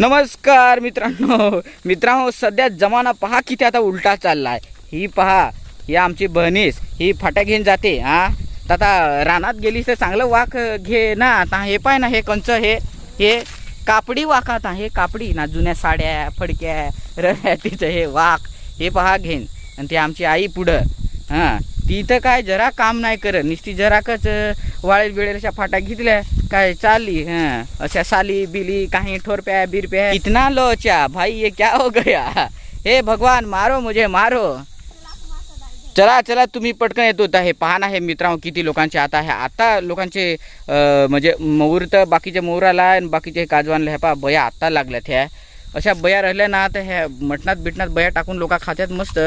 नमस्कार मित्रांनो. मित्रांनो सध्या जमाना पहा किती आता उलटा चालला आहे ही पहा ही आमची बहिणीस ही फाट्या घेऊन जाते हा? तर आता रानात गेली तर चांगलं वाक घे ना. आता हे पाय ना हे कंच हे हे कापडी वाक आता हे कापडी ना जुन्या साड्या फडक्या रव्या तिचं हे वाक हे पहा घेन आणि ती आमची आई पुढं हां? ती तर काय जरा काम नाही करत. नुसती जराकच वाळेल बिळेल अशा फाट्या घेतल्या काय चालली हां अशा साली बिली काही ठोरप्या बिरप्या. इतना लोचा भाई ये क्या हो गया? हे भगवान मारो मुझे मारो. चला चला तुम्ही पटकन येत. होता हे पहा ना हे मित्रांनो किती लोकांचे आता आहे आता लोकांचे म्हणजे मुहूर्त बाकीचे मोहराला आणि बाकीचे काजवानला हे पा बया आत्ता लागल्यात ह्या. अशा बया राहिल्या ना तर ह्या मटणात बिटणात बया टाकून लोक खात्यात मस्त.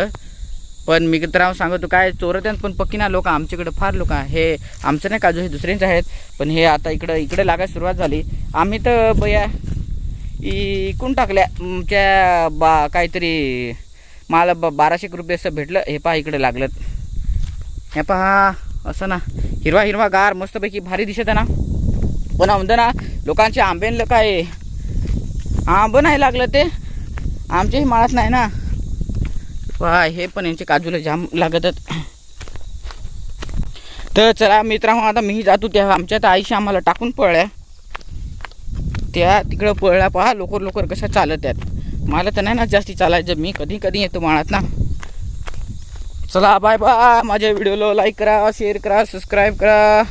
पण मी मित्रांनो सांगतो काय चोरत्यान पण पक्की ना लोक आमच्याकडे फार लोक हे आमचं नाही काजू हे दुसऱ्यांचे आहेत. पण हे आता इकडं इकडे लागायला सुरुवात झाली. आम्ही तर बया इकून टाकल्या. आमच्या बा काहीतरी मला ब बाराशे रुपये असं भेटलं. हे पहा इकडे लागलं. हे पहा असं ना. हिरवा हिरवा गार मस्तपैकी भारी दिसत आहे ना. पण म्हणतो ना लोकांचे आंब्यांना काय आंबं नाही लागलं ते. आमच्याही माळात नाही ना. पहा हे पण यांचे काजूला जाम लागतात तर चला मित्रांनो आता मी जातो त्या आमच्या तर आईशी आम्हाला टाकून पळल्या. त्या तिकडं पळल्या पहा लवकर लवकर कशा चालत आहेत. मला तर नाही ना जास्ती चालायचं मी कधी कधी येतो माळात ना. चला बाय बाय माझ्या व्हिडिओला लाईक करा शेअर करा सबस्क्राईब करा.